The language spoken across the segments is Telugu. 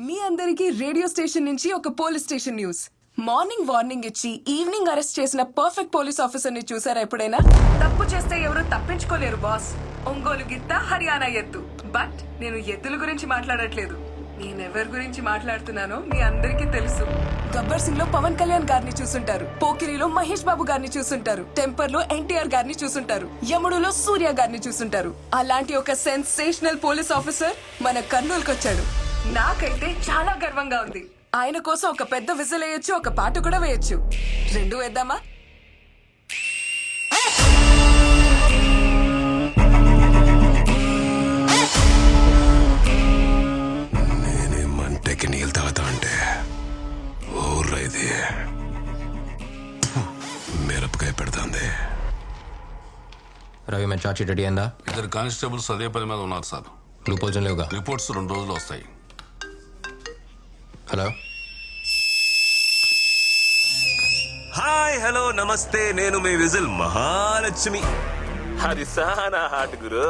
మీ అందరికీ రేడియో స్టేషన్ నుంచి ఒక police station news. Morning warning ఇచ్చి ఈవినింగ్ అరెస్ట్ చేసిన పర్ఫెక్ట్ పోలీస్ ఆఫీసర్ని చూసారా ఎప్పుడైనా? తప్పు చేస్తే ఎవరు తప్పించుకోలేరు బాస్. ఒంగోలు గిత్త హర్యానా ఎత్తు. బట్ నేను ఎద్దుల గురించి మాట్లాడట్లేదు. నేనెవరి గురించి మాట్లాడుతున్నానో మీ అందరికీ తెలుసు. గబ్బర్ సింగ్లో పవన్ కళ్యాణ్ గారిని చూసుంటారు. పోకిరిలో మహేష్ బాబు గారిని చూసుంటారు. టెంపర్లో ఎన్టీఆర్ గారిని చూసుంటారు. యముడులో సూర్య గారిని చూసుంటారు. అలాంటి ఒక సెన్సేషనల్ పోలీస్ ఆఫీసర్ మన కర్నూలుకొచ్చాడు. వచ్చాడు నాకైతే చాలా గర్వంగా ఉంది. ఆయన కోసం ఒక పెద్ద విజిల్ వేయొచ్చు ఒక పాట కూడా వేయొచ్చు. రెండు వేద్దామా? నేనే మంటకి నీళ్ళు తాగుతా అంటే ఊర్లో ఇది మిరపకాయ పెడుతుంది. రవి మన చార్జ్ రెడీ అయిందా? ఇద్దరు కానిస్టేబుల్స్ అదే పని మీద ఉన్నారు సార్. క్లూ లేవుగా? రిపోర్ట్స్ రెండు రోజులు వస్తాయి. హలో హాయ్ హలో నమస్తే నేను మీ విజిల్ మహాలక్ష్మి అది సానా హాట్ గురు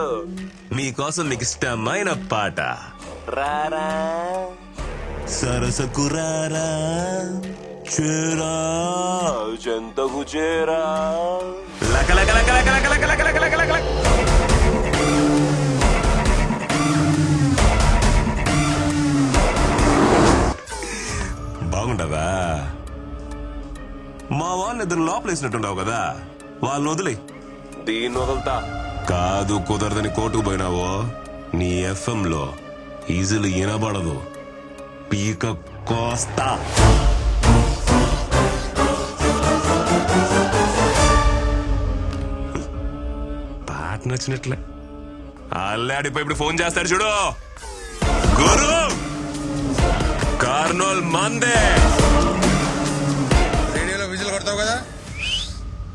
మీకోసం మీకు ఇష్టమైన పాట రారా సరసకు రారా చేరా చెంతకు చేరా లక లక లక లక లక లక లక లక లక లక మా వాళ్ళని ఇద్దరు లోపలేసినట్టున్నావు కదా. వాళ్ళని వదిలే దీన్ని వదులుతా. కాదు కుదరదని కోర్టుకు పోయినావో? నీ ఎఫ్ఎం లో ఈజీలు వినబడదు. పీక కోస్తా. పాట నచ్చినట్లే. అల్లాడిపోయి ఇప్పుడు ఫోన్ చేస్తాడు చూడు. గురు! కార్నోల్ మందే!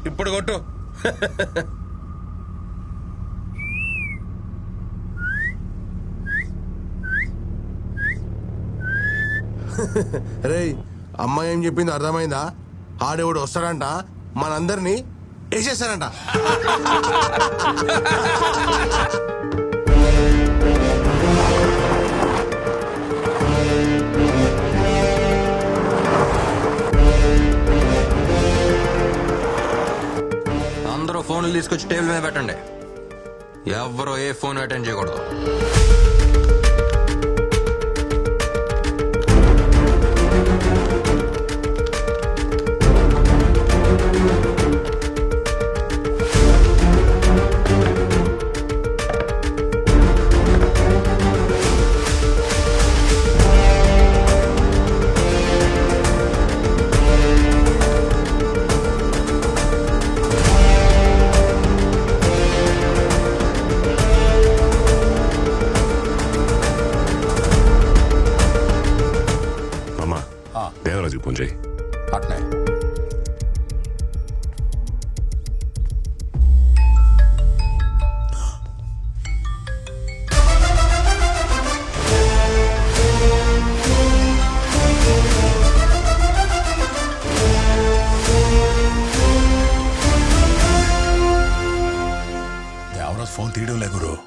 ఇప్పుడు కొట్టు. రే అమ్మాయి ఏం చెప్పింది అర్థమైందా? ఆడేవుడు వస్తాడంట మనందరినీ వేసేస్తాడంట. ఫోన్లు తీసుకొచ్చి టేబుల్ మీద పెట్టండి. ఎవరో ఏ ఫోన్ అటెండ్ చేయకూడదు. దేవరాజుకి ఫోన్ చేయి. అట్నే. దేవరాజ్ ఫోన్ తీయడం లే గురు.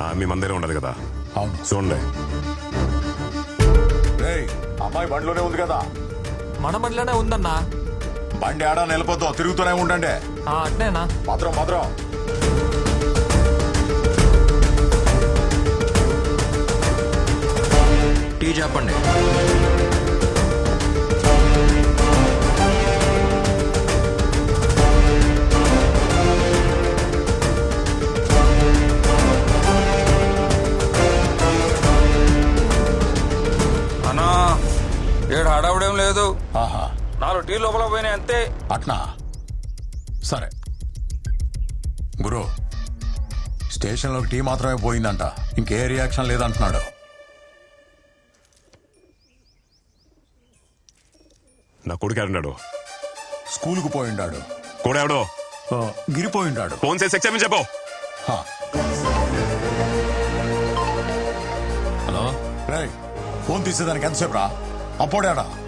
ఆ, మీ మందిరం ఉండదు కదా. అవును. చూడండి. అమ్మాయి బండిలోనే ఉంది కదా. మన బండిలోనే ఉందన్నా. బండి ఆడా నిలబోద్దాం తిరుగుతూనే ఉండండి. ఆ, అట్నేనా? భద్రం భద్రం. టీ చెప్పండి టీ లోపల పోయినాయి అంతే. అట్నా సరే. గురు స్టేషన్లో టీ మాత్రమే పోయిందంట. ఇంకే రియాక్షన్ లేదంటున్నాడు. నా కొడుకు ఎవరున్నాడు స్కూల్కు పోయిండాడు. కూడా ఎవడో? ఆ, గిరిపోయిండాడు ఫోన్ చేసి ఎక్స్ఎం చెప్పు. హా. హలో? రేయ్ ఫోన్ తీసేదానికి ఎంతసేపు రా అప్పుడేడా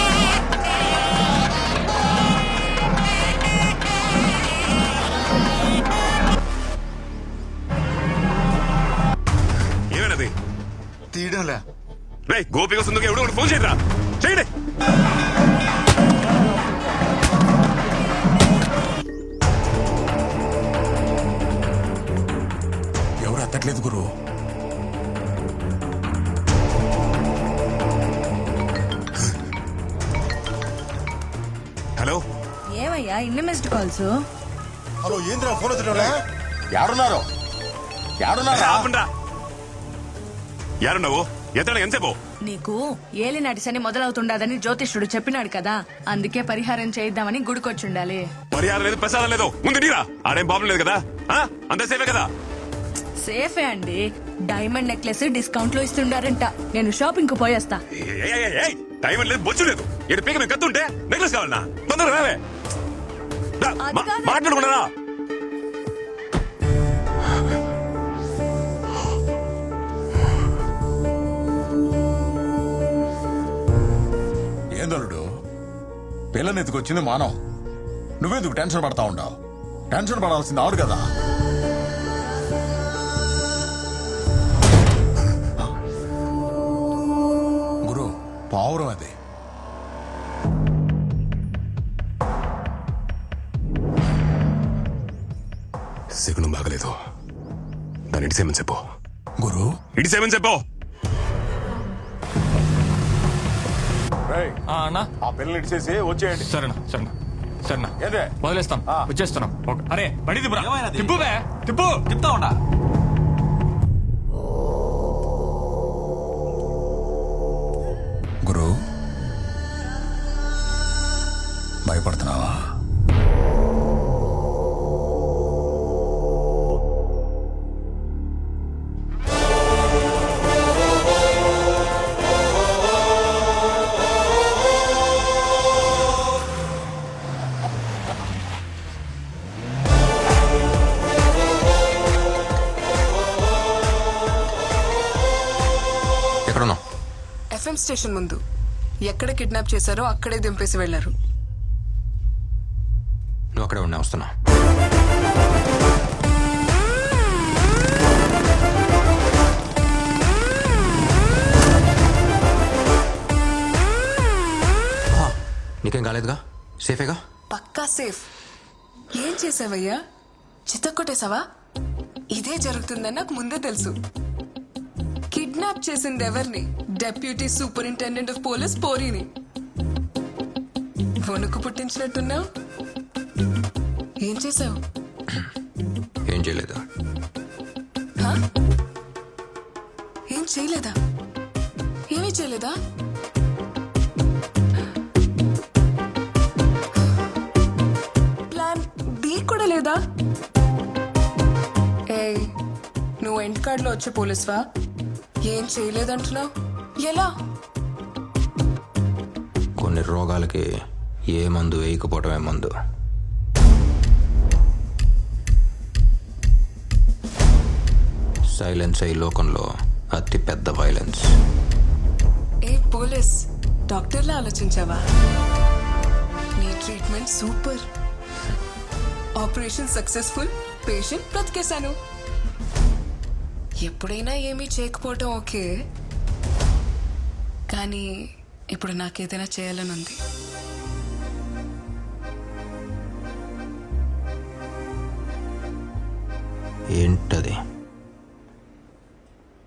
ఎవరు ఎత్తట్లేదు గురు. హలో. ఏమయ్యా ఇన్ని మిస్డ్ కాల్స్ హలో ఏంద్రా ఫోన్ వచ్చేటోళ్ళే యాడున్నారు? యాడున్నారా? ఆపండ్రా. యారున్నావు ఎత్తడా ఎంతసేపు? నీకు ఏలినాటి శని మొదలవుతుండదని జ్యోతిష్యుడు చెప్పినాడు కదా. అందుకే పరిహారం చేయిద్దామని గుడికొచ్చుండాలి. పరిహారం లేదు ప్రసాదం లేదు. ముందు నీరా. ఆడేం ప్రాబ్లం లేదు కదా? ఆ? అంతా సేఫే కదా? సేఫే అండి. డైమండ్ నెక్లెస్ డిస్కౌంట్లో ఇస్తుండారంట. నేను షాపింగ్కు పోయేస్తా టైం లేదు బొచ్చు లేదు. ఇటు పీక మేము కత్తుంటే నెక్లెస్ కావాలన్నా. తొందరగా రావే. మాట్లాడుకున్నారా? ఏందలుడు పిల్లని ఎత్తుకొచ్చింది మానం నువ్వెందుకు టెన్షన్ పడతా ఉండవు టెన్షన్ పడాల్సింది ఆడు కదా. పావురం అది. శకునం బాగలేదు. దాన్ని ఇడిసేమని చెప్పు. గురు. ఇడిసేమని చెప్పు. అన్నా. ఆ పిల్లని ఇచ్చేసి వచ్చేయండి. సరేనా సరేనా సరేనా. ఏందే? వదిలేస్తాం ఆ. వచ్చేస్తున్నాం ఓకే. అరే బండి తిప్పు బే తిప్పు తిప్పుతా ఉండా? భయపడుతున్నావా? ఎక్కడున్నావు? ఎఫ్ఎం స్టేషన్ ముందు. ఎక్కడ కిడ్నాప్ చేశారో అక్కడే దింపేసి వెళ్ళారు నువ్వు అక్కడే ఉన్నా వస్తున్నా. నీకేం కాలేదుగా? సేఫేగా? పక్కా సేఫ్. ఏం చేసావయ్యా? చిత్తకొట్టేశావా ఇదే జరుగుతుందని నాకు ముందే తెలుసు. కిడ్నాప్ చేసింది ఎవరిని? డెప్యూటీ సూపరింటెండెంట్ ఆఫ్ పోలీస్ పోరీని. వణుకు పుట్టించినట్టున్నావు? ఏం చేసావు? ఏం చేయలేదు? ఏం చేయలేదా? ఏమీ చేయలేదా? ప్లాన్ బి కూడా లేదా? ఏ నువ్వు ఎండ్ కార్డ్లో వచ్చే పోలీస్వా? ఏం చేయలేదంటున్నావు? ఎలా? కొన్ని రోగాలకి ఏ మందు వేయకపోవటమే మందు. సైలెన్స్ అయి లోకంలో. అతి పెద్ద వైలెన్స్ ఏ పోలీస్? డాక్టర్లా ఆలోచించావా? నీ treatment super operation successful patient బ్రతికేశాను. ఎప్పుడైనా ఏమీ చేయకపోవటం ఓకే. కానీ ఇప్పుడు నాకేదైనా చేయాలని ఉంది ఏంటది?